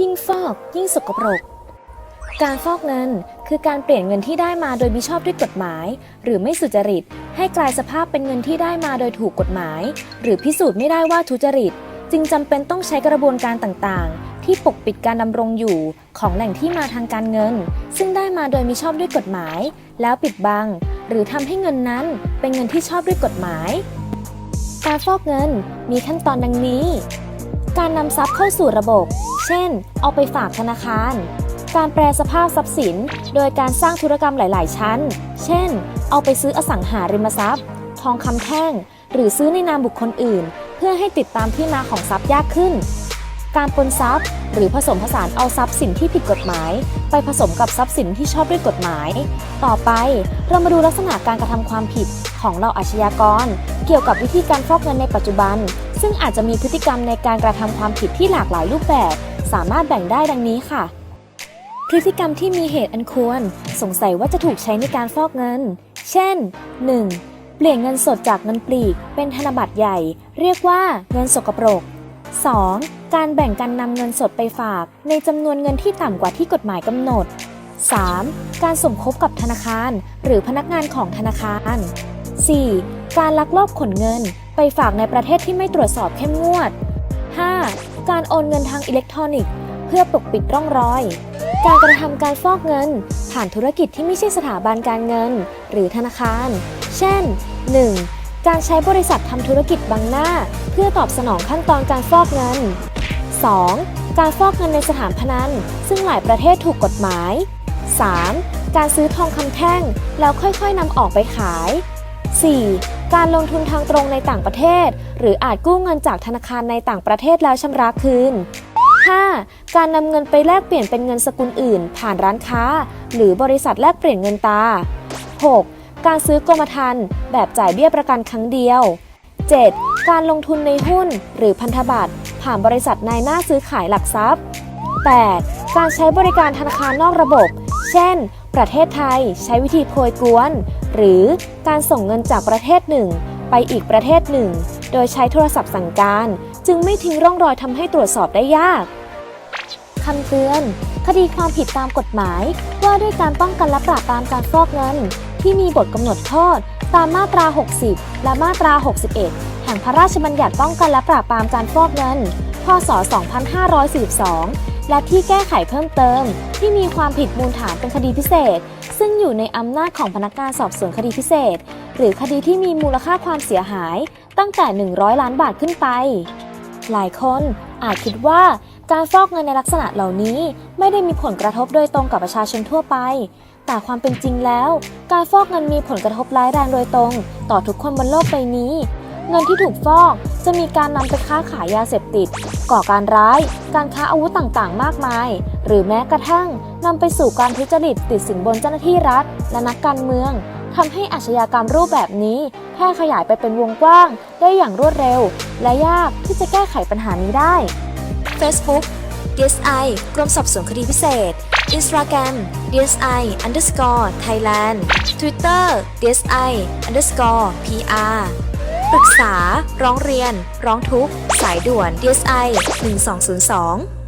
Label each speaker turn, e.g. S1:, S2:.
S1: ยิ่งฟอก ยิ่งสกปรก การฟอกเงินคือการเปลี่ยนเงินที่ได้มาโดยมิชอบด้วยกฎหมาย หรือไม่สุจริต ให้กลายสภาพเป็นเงินที่ได้มาโดยถูกกฎหมาย หรือพิสูจน์ไม่ได้ว่าทุจริต จึงจำเป็นต้องใช้กระบวนการต่างๆ ที่ปกปิดการดำรงอยู่ของแหล่งที่มาทางการเงิน ซึ่งได้มาโดยมิชอบด้วยกฎหมาย แล้วปิดบัง หรือทำให้เงินนั้นเป็นเงินที่ชอบด้วยกฎหมายการฟอกเงินมีขั้นตอนดังนี้ การนำทรัพย์เข้าสู่ระบบ เช่น เอาไปฝากธนาคาร การแปลสภาพทรัพย์สิน โดยการสร้างธุรกรรมหลาย ๆ ชั้น เช่น เอาไปซื้ออสังหาริมทรัพย์ ทองคำแท่ง หรือซื้อในนามบุคคลอื่น เพื่อให้ติดตามที่มาของทรัพย์ยากขึ้น การปนทรัพย์ หรือผสมผสานเอาทรัพย์สินที่ผิดกฎหมาย ไปผสมกับทรัพย์สินที่ชอบด้วยกฎหมาย ต่อไปเรามาดูลักษณะการกระทำความผิดของเราอาชญากร เกี่ยวกับวิธีการฟอกเงินในปัจจุบัน ซึ่งอาจจะมีพฤติกรรมในการกระทำความผิดที่หลากหลายรูปแบบ สามารถแบ่งได้ดังนี้ค่ะ พฤติกรรมที่มีเหตุอันควร สงสัยว่าจะถูกใช้ในการฟอกเงิน เช่น 1. เปลี่ยนเงินสดจากเงินปลีก เป็นธนบัตรใหญ่ เรียกว่าเงินสกปรก 2. การแบ่งกันนำเงินสดไปฝาก ในจำนวนเงินที่ต่ำกว่าที่กฎหมายกำหนด 3. การสมคบกับธนาคาร หรือพนักงานของธนาคาร 4. การลักลอบขนเงิน ไปฝากในประเทศที่ไม่ตรวจสอบเข้มงวด 5. การโอนเงินทางอิเล็กทรอนิกส์ เพื่อปกปิดร่องรอย การกระทำการฟอกเงิน ผ่านธุรกิจที่ไม่ใช่สถาบันการเงิน หรือธนาคาร เช่น 1. การใช้บริษัททำธุรกิจบังหน้า เพื่อตอบสนองขั้นตอนการฟอกเงิน 2. การฟอกเงินในสถานพนัน ซึ่งหลายประเทศถูกกฎหมาย 3. การซื้อทองคำแท่ง แล้วค่อยๆนำออกไปขาย 4. การลงทุนทางตรงในต่างประเทศ หรืออาจกู้เงินจากธนาคารในต่างประเทศแล้วชำระคืน 5. การนำเงินไปแลกเปลี่ยนเป็นเงินสกุลอื่น ผ่านร้านค้า หรือบริษัทแลกเปลี่ยนเงินตา 6. การซื้อกรมธรรม์แบบจ่ายเบี้ยประกันครั้งเดียว 7. การลงทุนในหุ้น หรือพันธบัตรผ่านบริษัทนายหน้าซื้อขายหลักทรัพย์ 8. การใช้บริการธนาคารนอกระบบ เช่น ประเทศไทยใช้วิธีโพยกวน หรือการส่งเงินจากประเทศหนึ่ง ไปอีกประเทศหนึ่ง โดยใช้โทรศัพท์สั่งการ จึงไม่ทิ้งร่องรอยทำให้ตรวจสอบได้ยากคำเตือน คดีความผิดตามกฎหมาย ว่าด้วยการป้องกันและปราบปรามการฟอกเงิน ที่มีบทกำหนดโทษ ตามมาตรา 60 และมาตรา 61 แห่งพระราชบัญญัติป้องกันและปราบปรามการฟอกเงิน พศ 2542 และที่แก้ไขเพิ่มเติม ที่มีความผิดมูลฐานเป็นคดีพิเศษ ซึ่งอยู่ในอำนาจของพนักงานสอบสวนคดีพิเศษ หรือคดีที่มีมูลค่าความเสียหายตั้งแต่ 100 ล้านบาทขึ้นไป หลายคนอาจคิดว่าการฟอกเงินในลักษณะเหล่านี้ไม่ได้มีผลกระทบโดยตรงกับประชาชนทั่วไป แต่ความเป็นจริงแล้ว การฟอกเงินมีผลกระทบร้ายแรงโดยตรง ต่อทุกคนบนโลกใบนี้ เงินที่ถูกฟอก จะมีการนำไปค้าขายยาเสพติด ก่อการร้าย การค้าอาวุธต่างๆ มากมาย หรือแม้กระทั่งนำไปสู่การทุจริตติดสินบนเจ้าหน้าที่รัฐ และนักการเมืองทำให้อาชญากรรมรูปแบบนี้แพร่ขยายไปเป็นวงกว้างได้อย่างรวดเร็ว และยากที่จะแก้ไขปัญหานี้ได้ Facebook DSI กรมสอบสวนคดีพิเศษ Instagram DSI underscore Thailand Twitter DSI underscore PR ปรึกษา ร้องเรียน ร้องทุกข์ สายด่วน DSI 1202